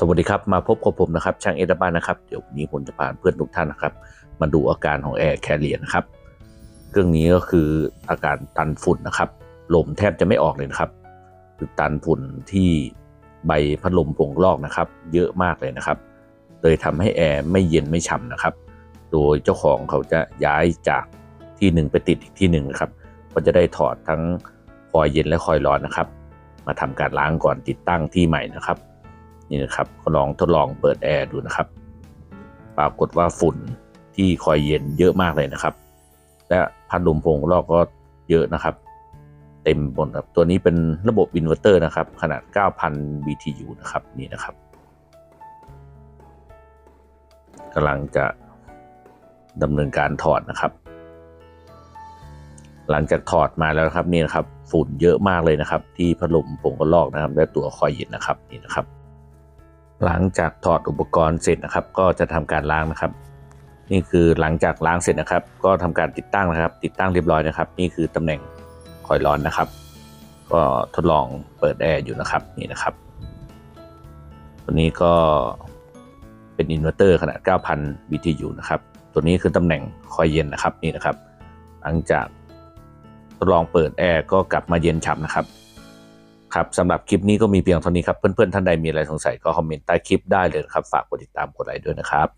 สวัสดีครับ มาพบกับผมนะครับ ช่างเอเดบ้านนะครับ เดี๋ยววันนี้ผมจะพาเพื่อนทุกท่านนะครับ มาดูอาการของแอร์แคเรียนะครับ เครื่องนี้ก็คืออาการตันฝุ่นนะครับ ลมแทบจะไม่ออกเลยนะครับ คือตันฝุ่นที่ใบพัดลมโป่งลอกนะครับ เยอะมากเลยนะครับ เลยทำให้แอร์ไม่เย็นไม่ฉ่ำนะครับ โดยเจ้าของเขาจะย้ายจากที่หนึ่งไปติดอีกที่หนึ่งนะครับ ก็จะได้ถอดทั้งคอยเย็นและคอยร้อนนะครับ มาทำการล้างก่อนติดตั้งที่ใหม่นะครับ นี่นะครับก็ลองทดลองเปิดแอร์ดูนะครับ ปรากฏว่าฝุ่นที่คอยเย็นเยอะมากเลยนะครับ และพัดลมพงลอกก็เยอะนะครับ เต็มหมดครับตัวนี้เป็นระบบอินเวอร์เตอร์นะครับ ขนาด 9,000 BTU นะครับนี่นะครับกำลังจะดำเนินการถอดนะครับ หลังจากถอดมาแล้วครับนี่นะครับ ฝุ่นเยอะมากเลยนะครับ ที่พัดลมโป่งกระลอกนะครับ และตัวคอยเย็นนะครับนี่นะครับ หลังจากถอดอุปกรณ์เสร็จนะครับ ก็จะทำการล้างนะครับ นี่คือหลังจากล้างเสร็จนะครับ ก็ทำการติดตั้งนะครับ ติดตั้งเรียบร้อยนะครับ นี่คือตำแหน่งคอยร้อนนะครับ ก็ทดลองเปิดแอร์อยู่นะครับนี่นะครับตัวนี้ก็เป็นอินเวอร์เตอร์ขนาด 9,000 BTU นะครับ ตัวนี้คือตำแหน่งคอยเย็นนะครับนี่นะครับ หลังจากทดลองเปิดแอร์ก็กลับมาเย็นฉ่ำนะครับ ครับสำหรับคลิปนี้ก็มีเพียงเท่านี้ครับ เพื่อนๆ ท่านใดมีอะไรสงสัยก็คอมเมนต์ใต้คลิปได้เลยครับ ฝากกดติดตามกดไลค์ด้วยนะครับ